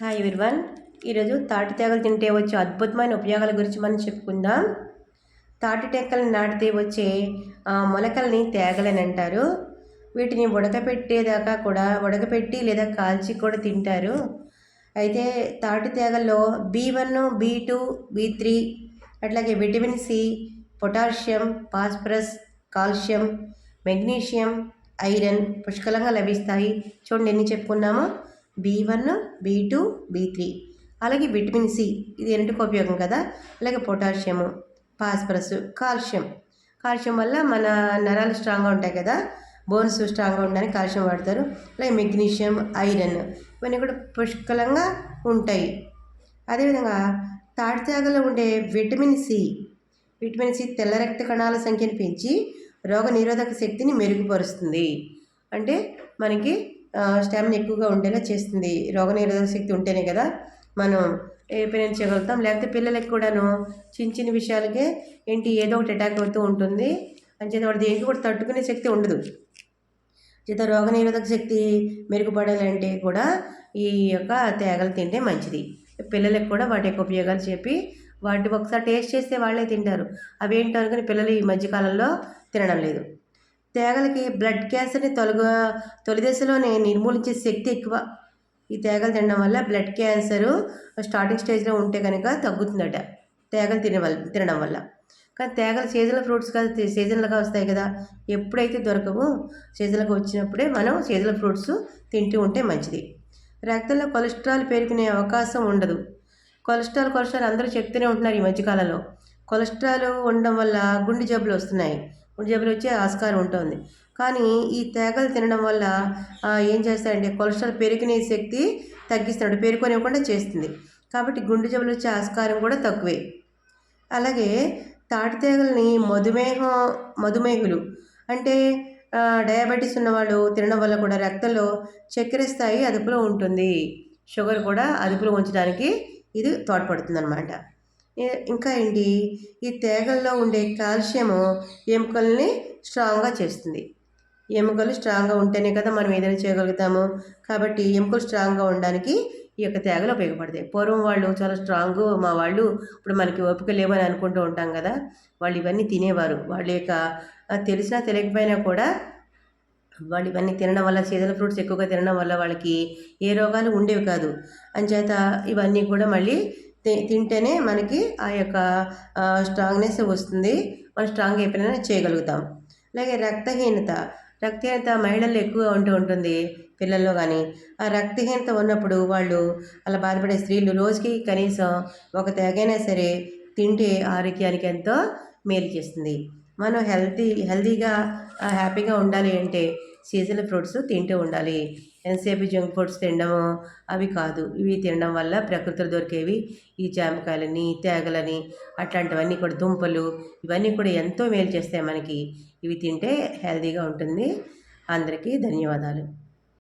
Hi everyone ఈరోజు తాటి తేగలు తింటే వచ్చే అద్భుతమైన ఉపయోగాల గురించి మనం చెప్పుకుందాం. తాటి టెక్కలు నాటితే వచ్చే మొలకల్ని తేగలని అంటారు. వీటిని ఉడకపెట్టేదాకా కూడా ఉడకపెట్టి లేదా కాల్చి కూడా తింటారు. అయితే తాటి తేగల్లో B one B two B three అట్లాగే vitamin C potassium phosphorus calcium magnesium iron పుష్కలంగా లభిస్తాయి. చూడండి ఎన్ని చెప్పుకున్నామో. B one B two B three. అలాగే విటమిన్ సి ఇది రెండుకు ఉపయోగం కదా? అలాగే పొటాషియము ఫాస్ఫరస్ కాల్షియం. కాల్షియం వల్ల మన నరాలు స్ట్రాంగ్గా ఉంటాయి కదా? బోన్స్ స్ట్రాంగ్గా ఉండడానికి కాల్షియం వాడతారు. అలాగే మెగ్నీషియం ఐరన్ ఇవన్నీ కూడా పుష్కలంగా ఉంటాయి. అదేవిధంగా తాటి ఉండే విటమిన్ సి విటమిన్ సి తెల్ల రక్త కణాల సంఖ్యను పెంచి రోగ నిరోధక శక్తిని మెరుగుపరుస్తుంది. అంటే మనకి స్టామినా ఎక్కువగా ఉండేలా చేస్తుంది. రోగ నిరోధక శక్తి ఉంటేనే కదా మనం ఏ చేయగలుగుతాం. లేకపోతే పిల్లలకి కూడాను చిన్న చిన్న విషయాలకే ఏంటి ఏదో ఒకటి అటాక్ అవుతూ ఉంటుంది. అంచేత వాడు దేనికి కూడా తట్టుకునే శక్తి ఉండదు. చేత రోగ నిరోధక శక్తి మెరుగుపడాలంటే కూడా ఈ యొక్క తేగలు తింటే మంచిది. పిల్లలకు కూడా వాటి యొక్క ఉపయోగాలు చెప్పి వాటి ఒకసారి టేస్ట్ చేస్తే వాళ్ళే తింటారు. అవి ఏంటో అనుకుని పిల్లలు ఈ మధ్యకాలంలో తినడం లేదు. తేగలకి బ్లడ్ క్యాన్సర్ని తొలగ తొలి దశలోనే నిర్మూలించే శక్తి ఎక్కువ. ఈ తేగలు తినడం వల్ల బ్లడ్ క్యాన్సరు స్టార్టింగ్ స్టేజ్లో ఉంటే కనుక తగ్గుతుందట తేగలు తిన వల్ల తినడం వల్ల. కానీ తేగలు సీజనల్ ఫ్రూట్స్ కాదు సీజనల్గా వస్తాయి కదా. ఎప్పుడైతే దొరకవో సీజన్గా వచ్చినప్పుడే మనం సీజనల్ ఫ్రూట్స్ తింటూ ఉంటే మంచిది. రక్తంలో కొలెస్ట్రాల్ పెరుగుకునే అవకాశం ఉండదు. కొలెస్ట్రాల్ కొలెస్ట్రాల్ అందరూ చెప్తూనే ఉంటున్నారు ఈ మధ్యకాలంలో. కొలెస్ట్రాల్ ఉండడం వల్ల గుండె జబ్బులు వస్తున్నాయి. జబ్బులు వచ్చే ఆస్కారం ఉంటుంది. కానీ ఈ తేగలు తినడం వల్ల ఏం చేస్తాడంటే కొలెస్ట్రాల్ పెరిగిన శక్తి తగ్గిస్తున్నాడు పేరుకొనివ్వకుండా చేస్తుంది. కాబట్టి గుండె జబ్బులు వచ్చే ఆస్కారం కూడా తక్కువే. అలాగే తాటి తేగల్ని మధుమేహం మధుమేహులు అంటే డయాబెటీస్ ఉన్నవాళ్ళు తినడం వల్ల కూడా రక్తంలో చక్కెర స్థాయి అదుపులో ఉంటుంది. షుగర్ కూడా అదుపులో ఉంచడానికి ఇది తోడ్పడుతుంది అనమాట ఇంకా ఏంటి? ఈ తేగల్లో ఉండే కాల్షియము ఎముకల్ని స్ట్రాంగ్గా చేస్తుంది. ఎముకలు స్ట్రాంగ్గా ఉంటేనే కదా మనం ఏదైనా చేయగలుగుతాము. కాబట్టి ఎముకలు స్ట్రాంగ్గా ఉండడానికి ఈ యొక్క తేగలు ఉపయోగపడతాయి. పూర్వం వాళ్ళు చాలా స్ట్రాంగ్ మా వాళ్ళు ఇప్పుడు మనకి ఓపిక లేవని అనుకుంటూ ఉంటాం కదా. వాళ్ళు ఇవన్నీ తినేవారు. వాళ్ళ యొక్క తెలిసినా తెలియకపోయినా కూడా వాళ్ళు ఇవన్నీ తినడం వల్ల సీజనల్ ఫ్రూట్స్ ఎక్కువగా తినడం వల్ల వాళ్ళకి ఏ రోగాలు ఉండేవి కాదు. అంచేత ఇవన్నీ కూడా మళ్ళీ తింటేనే మనకి ఆ యొక్క స్ట్రాంగ్నెస్ వస్తుంది. మనం స్ట్రాంగ్ అయిపోయినా చేయగలుగుతాం. అలాగే రక్తహీనత. రక్తహీనత మహిళల్లో ఎక్కువగా ఉంటూ ఉంటుంది పిల్లల్లో కానీ ఆ రక్తహీనత ఉన్నప్పుడు వాళ్ళు అలా బాధపడే స్త్రీలు రోజుకి కనీసం ఒక తెగైనా సరే తింటే ఆరోగ్యానికి ఎంతో మేలు చేస్తుంది. మనం హెల్తీ హెల్తీగా హ్యాపీగా ఉండాలి అంటే సీజనల్ ఫ్రూట్స్ తింటూ ఉండాలి. ఎంతసేపు జంక్ ఫుడ్స్ తినడము అవి కాదు. ఇవి తినడం వల్ల ప్రకృతిలో దొరికేవి ఈ జామకాయలని తేగలని అట్లాంటివన్నీ కూడా దుంపలు ఇవన్నీ కూడా ఎంతో మేలు చేస్తాయి మనకి. ఇవి తింటే హెల్తీగా ఉంటుంది. అందరికీ ధన్యవాదాలు.